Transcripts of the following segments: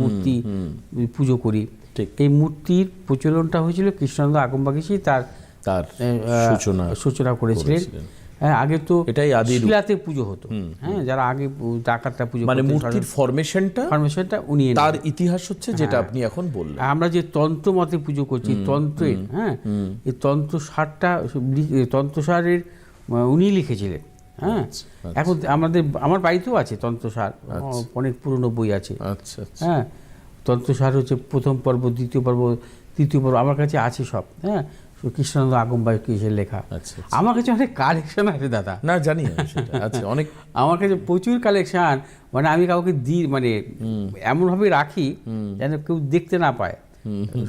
মূর্তি পুজো করি। এই মূর্তির প্রচলনটা হয়েছিল কৃষ্ণানন্দ আগমবাগীশই তার তার সূচনা সূচনা করেছিলেন। হ্যাঁ আগে তো এটাই আদি। শিলাতে পুজো হতো। হ্যাঁ যারা আগে ডাকাতরা পুজো মানে মূর্তির ফরমেশনটা ফরমেশনটা উনি তার ইতিহাস হচ্ছে হ্যাঁ। যেটা আপনি এখন বললেন। আমরা যে তন্ত্র মতে পুজো করছি তন্ত্রে হ্যাঁ এই তন্ত্র সারটা তন্ত্রসারের উনি লিখেছিলেন। হ্যাঁ? আচ্ছা, এখন আমাদের আমার বাড়িতেও আছে তন্ত্রসার অনেক পুরনো বই আছে। আচ্ছা আচ্ছা। হ্যাঁ তন্ত্রসার হচ্ছে প্রথম পর্ব দ্বিতীয় পর্ব তৃতীয় পর্ব আমার কাছে আছে সব হ্যাঁ? কৃষ্ণানন্দ আগম আগমবাই কিসের লেখা। আচ্ছা আমার কাছে অনেক কালেকশন আছে দাদা। না জানি আচ্ছা অনেক আমার কাছে প্রচুর কালেকশন মানে আমি কাউকে দিই মানে এমনভাবে রাখি যেন কেউ দেখতে না পায়।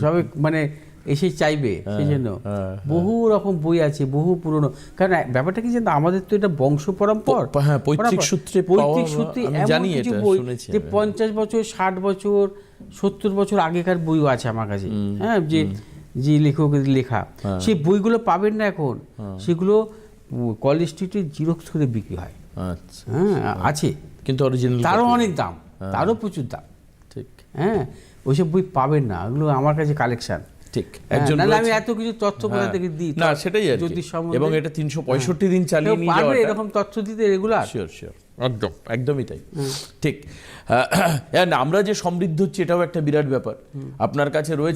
সবাই মানে এসে চাইবে সেই জন্য হ্যাঁ, বহু রকম বই আছে বহু পুরনো। কারণ ব্যাপারটা কি জানো আমাদের তো এটা বংশ পরম্পর। হ্যাঁ, পৈতৃক সূত্রে পৈতৃক সূত্রে জানি এটা, শুনেছি যে পঞ্চাশ বছর ষাট বছর সত্তর বছর আগেকার বইও আছে আমার কাছে। হ্যাঁ যে যে লেখকের লেখা। হ্যাঁ। সেই বইগুলো পাবেন না এখন। সেগুলো কলেজ স্ট্রিটে জিরক্স করে বিক্রি হয়। আচ্ছা। হ্যাঁ আছে। কিন্তু অরিজিনাল তারও অনেক দাম। তারও প্রচুর দাম। ঠিক। হ্যাঁ ওইসব বই পাবেন না। ওগুলো আমার কাছে কালেকশন ঠিক। একজন একজন আমি এত কিছু তথ্য কোথা হ্যাঁ। থেকে দিই? না সেটাই আর। এবং এটা তিনশো পঁয়ষট্টি দিন চালিয়ে নিয়ে যাওয়া এরকম তথ্য দিতে রেগুলার? শিওর শিওর একদম। একদমই তাই। ঠিক। আমরা যে সমৃদ্ধ হচ্ছি এটাও একটা বিরাট ব্যাপার। আপনার কাছে রয়েছে